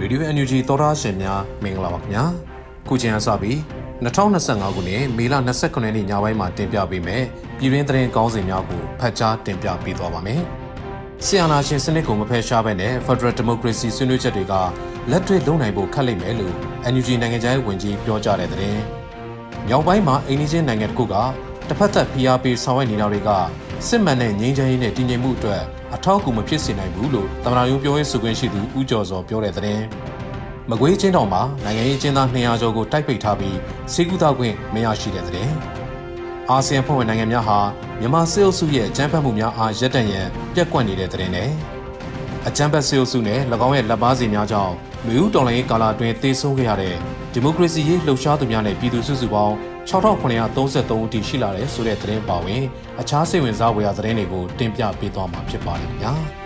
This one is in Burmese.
ရေဒီယို NUG သောတာရှင်များမင်္ဂလာပါခင်ဗျာခုချိန်အစပြီး2025ခုနှစ်မေလ29ရက်နေ့ညပိုင်းမှာတင်ပြပေးမယ်ပြည်တွင်းသတင်းကောင်းစဉ်များကိုဖတ်ကြားတင်ပြပေးသွားပါမယ်ဆီယနာရှင်စနစ်ကိုမဖယ်ရှားဘဲနဲ့ Federal Democracy ဆွေးနွေးချက်တွေကလက်တွေ့လုံနိုင်ဖို့ခက်လိမ့်မယ်လို့ NUG နိုင်ငံခြားရေးဝန်ကြီးပြောကြားတဲ့သတင်းမြောက်ပိုင်းမှာအိန္ဒိချင်းနိုင်ငံတစ်ခုကတစ်ဖက်သက်ဖိအားပေးဆောင်ရွက်နေတာတွေက စစ်မှန်တဲ့ငြိမ်းချမ်းရေးနဲ့တည်ငြိမ်မှုအတွက်အထောက်အကူမဖြစ်စေနိုင်ဘူးလို့သမ္မတရုံးပြောရေးဆိုခွင့်ရှိသူဦးကျော်စောပြောတဲ့သတင်းမကွေးချင်းတောင်မှာနိုင်ငံရေးကျင်းသား200ကျော်ကိုတိုက်ပိတ်ထားပြီးစေကူတာခွင့်မရရှိတဲ့တဲ့။အာဆီယံဖွဲ့ဝင်နိုင်ငံများဟာမြန်မာစစ်အုပ်စုရဲ့အကြမ်းဖက်မှုများအားရပ်တန့်ရန်ပြက်ကွက်နေတဲ့တဲ့နဲ့အကြမ်းဖက်စစ်အုပ်စုနဲ့၎င်းရဲ့လက်ပါစီများကြောင့်လူဦးတော်လိုင်းရေးကာလအတွင်းသေဆုံးခဲ့ရတဲ့ဒီမိုကရေစီရေးလှုပ်ရှားသူများနဲ့ပြည်သူစုစုပေါင်း 6933ဦးထိရှိလာတဲ့ဆိုတဲ့သတင်းပါဝင် အခြားစိတ်ဝင်စားဖွယ်ရာသတင်းတွေကိုတင်ပြပေးသွားမှာဖြစ်ပါတယ်ခင်ဗျာ။